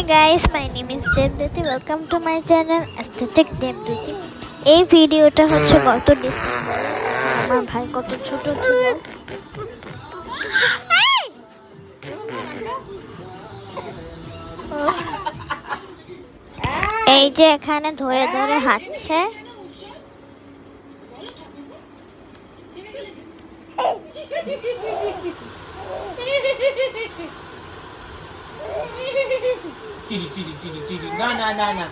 Hi guys, my name is Devduti. Welcome to my channel Aesthetic Devduti. এই ভিডিওটা হচ্ছে গত ডিসেম্বরে আমার ভাই কত ছোট ছিল এই যে এখানে ধরে ধরে হাঁটছে টিরি টিরি টিরি টিরি না না না না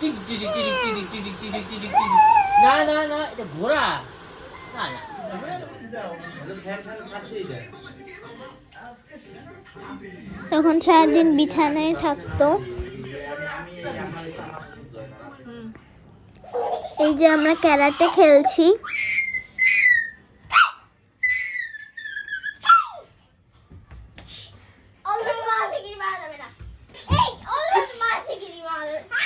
টিরি টিরি টিরি টিরি টিরি টিরি টিরি টিরি না না না এটা ঘোড়া না না তখন সারাদিন বিছানায় থাকতো এই যে আমরা ক্যারাটে খেলছি Always মাসিগিরি মারা যাবে না। এই, always মাসিগিরি মারা যাবে না। খাই, খাই, always মাসিগিরি মারা-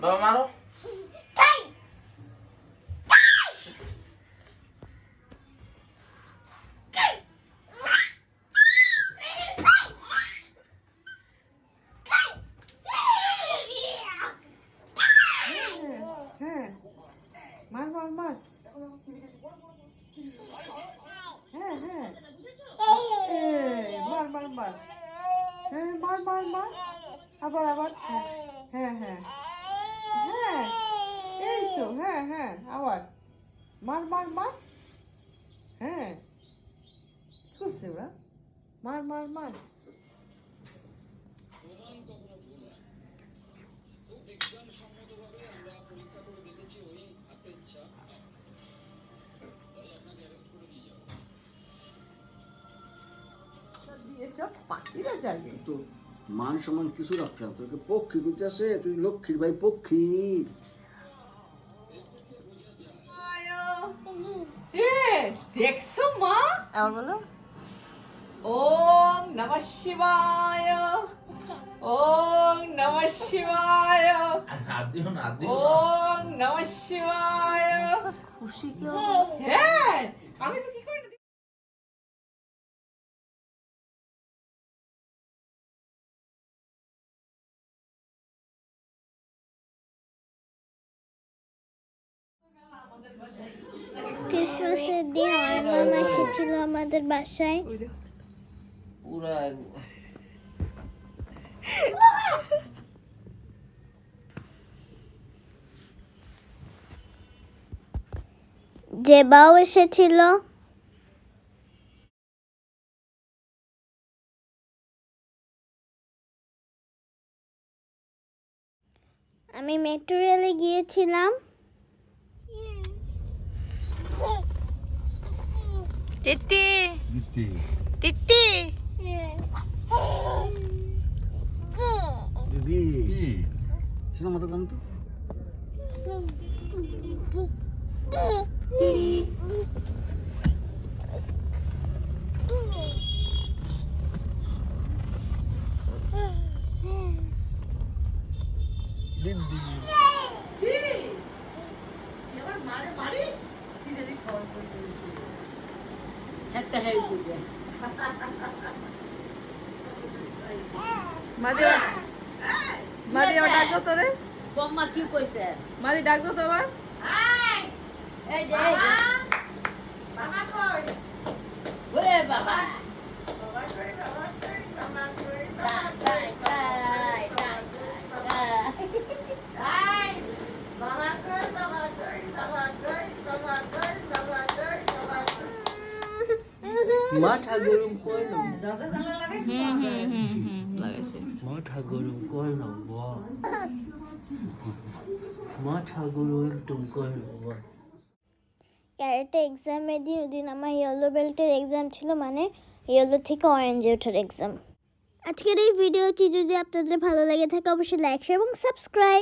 বাবা মারো খাই, খাই, খাই। হ্যাঁ মার মার মার হ্যাঁ হ্যাঁ এই, মার মার মার হ্যাঁ মার মার মার আবার আবার। হ্যাঁ হ্যাঁ হ্যাঁ। হ্যাঁ এই তো হ্যাঁ হ্যাঁ আবার। মার মার মার। হ্যাঁ। কি করছে ওরা? মার মার মার। এসব পাখিরা জাগে তো মান সম্মান কিছু রাখছে না। তোকে পক্ষী করতে আসে তুই লক্ষ্মীর ভাই পক্ষী। দেখছ মা? বলো। ওম নমঃ শিবায়। ওম নমঃ শিবায়। ওম নমঃ শিবায়। খুশি কি হ্যাঁ আমি তো ক্রিসমাসের দিন আমার মামা এসেছিল আমাদের বাসায়। পুরা জেবাও এসেছিল। আমি মেট্রো রেলে গিয়েছিলাম। তিতি তিতি দিদি শোনা মতো গান তো দিদি এবার মারে মারিস কি জানি খবর করতে একটা হেল্প করবে মাদি মাদি আবার ডাকতো তোরে? বম্মা কি কইতে মাদি ডাকতো তো আবার এই যে। বাবা কই? ওরে বাবা বাবা কই বাবা কই বাবা কই তাই তাই তাই তাই তাই আই বাবা কই বাবা কই বাবা কই বাবা কই বাবা কই বাবা কই মাথা গরম করলাম দরজা জানলা লাগাইছিস হুম হুম হুম হুম লাগাইছে। মাথা গরম করলাম বাহ মাথা গরম একদম করলাম বাহ ক্যারেটে এক্সামের দিন ওদিন আমার ইয়েলো বেল্টের এক্সাম ছিল মানে ইয়েলো থেকে অরেঞ্জে ওঠার এক্সাম আজকের এই ভিডিওটি যদি আপনাদের ভালো লাগে থাকে অবশ্যই লাইক এবং সাবস্ক্রাইব